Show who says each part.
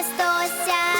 Speaker 1: Христося.